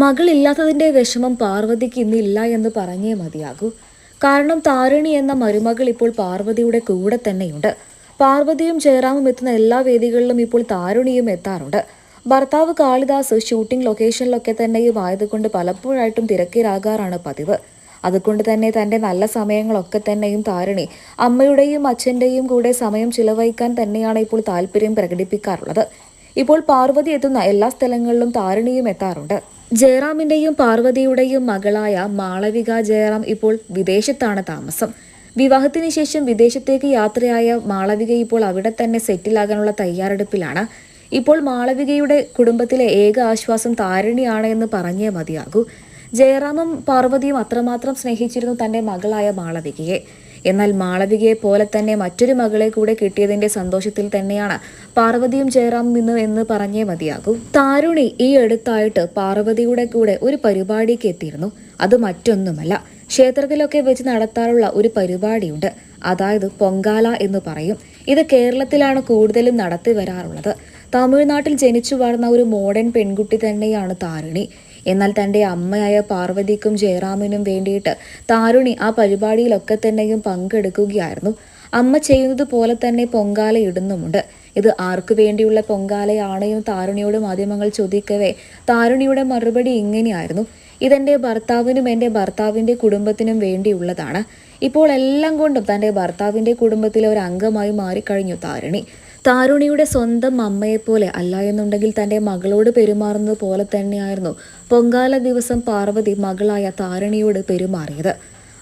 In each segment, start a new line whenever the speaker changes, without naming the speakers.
മകളില്ലാത്തതിന്റെ വിഷമം പാർവതിക്ക് ഇന്നില്ല എന്ന് പറഞ്ഞേ മതിയാകൂ. കാരണം താരിണി എന്ന മരുമകൾ ഇപ്പോൾ പാർവതിയുടെ കൂടെ തന്നെയുണ്ട്. പാർവതിയും ജയറാമും എത്തുന്ന എല്ലാ വേദികളിലും ഇപ്പോൾ താരുണിയും എത്താറുണ്ട്. ഭർത്താവ് കാളിദാസ് ഷൂട്ടിംഗ് ലൊക്കേഷനിലൊക്കെ തന്നെയും ആയതുകൊണ്ട് പലപ്പോഴായിട്ടും തിരക്കിലാകാറാണ് പതിവ്. അതുകൊണ്ട് തന്നെ തന്റെ നല്ല സമയങ്ങളൊക്കെ തന്നെയും താരിണി അമ്മയുടെയും അച്ഛന്റെയും കൂടെ സമയം ചിലവഴിക്കാൻ തന്നെയാണ് ഇപ്പോൾ താല്പര്യം പ്രകടിപ്പിക്കാറുള്ളത്. ഇപ്പോൾ പാർവതി എത്തുന്ന എല്ലാ സ്ഥലങ്ങളിലും താരിണിയും എത്താറുണ്ട്. ജയറാമിന്റെയും പാർവതിയുടെയും മകളായ മാളവിക ജയറാം ഇപ്പോൾ വിദേശത്താണ് താമസം. വിവാഹത്തിന് ശേഷം വിദേശത്തേക്ക് യാത്രയായ മാളവിക ഇപ്പോൾ അവിടെ തന്നെ സെറ്റിലാകാനുള്ള തയ്യാറെടുപ്പിലാണ്. ഇപ്പോൾ മാളവികയുടെ കുടുംബത്തിലെ ഏക ആശ്വാസം താരിണിയാണ് എന്ന് പറഞ്ഞേ മതിയാകൂ. ജയറാമും പാർവതിയും അത്രമാത്രം സ്നേഹിച്ചിരുന്നു തന്റെ മകളായ മാളവികയെ. എന്നാൽ മാളവികയെ പോലെ തന്നെ മറ്റൊരു മകളെ കൂടെ കിട്ടിയതിന്റെ സന്തോഷത്തിൽ തന്നെയാണ് പാർവതിയും ജയറാമും നിന്ന് എന്ന് പറഞ്ഞേ മതിയാകൂ. താരുണി ഈ അടുത്തായിട്ട് പാർവതിയുടെ കൂടെ ഒരു പരിപാടിക്ക് എത്തിയിരുന്നു. അത് മറ്റൊന്നുമല്ല. ക്ഷേത്രത്തിലൊക്കെ വെച്ച് നടത്താറുള്ള ഒരു പരിപാടിയുണ്ട്. അതായത് പൊങ്കാല എന്ന് പറയും. ഇത് കേരളത്തിലാണ് കൂടുതലും നടത്തി വരാറുള്ളത്. തമിഴ്നാട്ടിൽ ജനിച്ചു വളർന്ന ഒരു മോഡേൺ പെൺകുട്ടി തന്നെയാണ് താരുണി. എന്നാൽ തന്റെ അമ്മയായ പാർവതിക്കും ജയറാമിനും വേണ്ടിയിട്ട് താരുണി ആ പരിപാടിയിലൊക്കെ തന്നെയും പങ്കെടുക്കുകയായിരുന്നു. അമ്മ ചെയ്യുന്നത് പോലെ തന്നെ പൊങ്കാല ഇടുന്നുമുണ്ട്. ഇത് ആർക്കു വേണ്ടിയുള്ള പൊങ്കാലയാണ് എന്ന് താരുണിയോട് മാധ്യമങ്ങൾ ചോദിക്കവേ താരുണിയുടെ മറുപടി ഇങ്ങനെയായിരുന്നു. ഇതെന്റെ ഭർത്താവിനും എന്റെ ഭർത്താവിന്റെ കുടുംബത്തിനും വേണ്ടിയുള്ളതാണ്. ഇപ്പോൾ എല്ലാം കൊണ്ടും തന്റെ ഭർത്താവിന്റെ കുടുംബത്തിലെ ഒരു അംഗമായി മാറിക്കഴിഞ്ഞു താരുണി. താരുണിയുടെ സ്വന്തം അമ്മയെപ്പോലെ അല്ല എന്നുണ്ടെങ്കിൽ തന്റെ മകളോട് പെരുമാറുന്നത് പോലെ തന്നെയായിരുന്നു പൊങ്കാല ദിവസം പാർവതി മകളായ താരുണിയോട് പെരുമാറിയത്.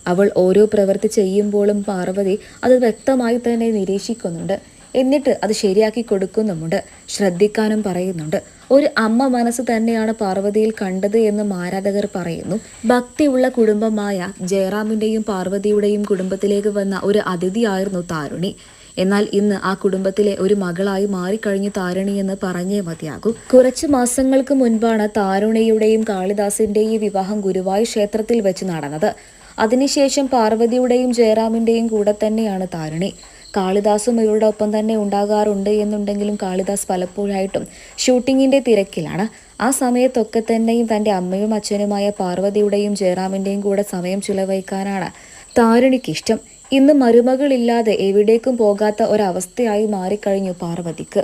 അവൾ ഓരോ പ്രവൃത്തി ചെയ്യുമ്പോഴും പാർവതി അത് വ്യക്തമായി തന്നെ നിരീക്ഷിക്കുന്നുണ്ട്. എന്നിട്ട് അത് ശരിയാക്കി കൊടുക്കുന്നുമുണ്ട്. ശ്രദ്ധിക്കാനും പറയുന്നുണ്ട്. ഒരു അമ്മ മനസ്സ് തന്നെയാണ് പാർവതിയിൽ കണ്ടത് എന്ന് ആരാധകർ പറയുന്നു. ഭക്തിയുള്ള കുടുംബമായ ജയറാമിന്റെയും പാർവതിയുടെയും കുടുംബത്തിലേക്ക് വന്ന ഒരു അതിഥിയായിരുന്നു താരുണി. എന്നാൽ ഇന്ന് ആ കുടുംബത്തിലെ ഒരു മകളായി മാറിക്കഴിഞ്ഞു താരണി എന്ന് പറഞ്ഞേ മതിയാകും. കുറച്ച് മാസങ്ങൾക്ക് മുൻപാണ് താരുണിയുടെയും കാളിദാസിന്റെയും വിവാഹം ഗുരുവായൂർ ക്ഷേത്രത്തിൽ വെച്ച് നടന്നത്. അതിനുശേഷം പാർവതിയുടെയും ജയറാമിന്റെയും കൂടെ തന്നെയാണ് താരണി. കാളിദാസും ഇവരുടെ ഒപ്പം തന്നെ ഉണ്ടാകാറുണ്ട് എന്നുണ്ടെങ്കിലും കാളിദാസ് പലപ്പോഴായിട്ടും ഷൂട്ടിങ്ങിന്റെ തിരക്കിലാണ്. ആ സമയത്തൊക്കെ തന്നെയും തന്റെ അമ്മയും അച്ഛനുമായ പാർവതിയുടെയും ജയറാമിന്റെയും കൂടെ സമയം ചിലവഴിക്കാനാണ് താരുണിക്കിഷ്ടം ഇന്ന് മരുമകളില്ലാതെ എവിടേക്കും പോകാത്ത ഒരവസ്ഥയായി മാറിക്കഴിഞ്ഞു പാർവതിക്ക്.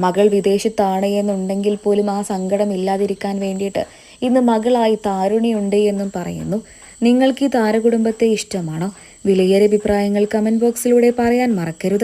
മകൾ വിദേശത്താണ് എന്നുണ്ടെങ്കിൽ പോലും ആ സങ്കടം ഇല്ലാതിരിക്കാൻ വേണ്ടിയിട്ട് ഇന്ന് മകളായി താരുണിയുണ്ട് എന്നും പറയുന്നു. നിങ്ങൾക്ക് ഈ താരകുടുംബത്തെ ഇഷ്ടമാണോ? വിലയേറിയ അഭിപ്രായങ്ങൾ കമന്റ് ബോക്സിലൂടെ പറയാൻ മറക്കരുത്.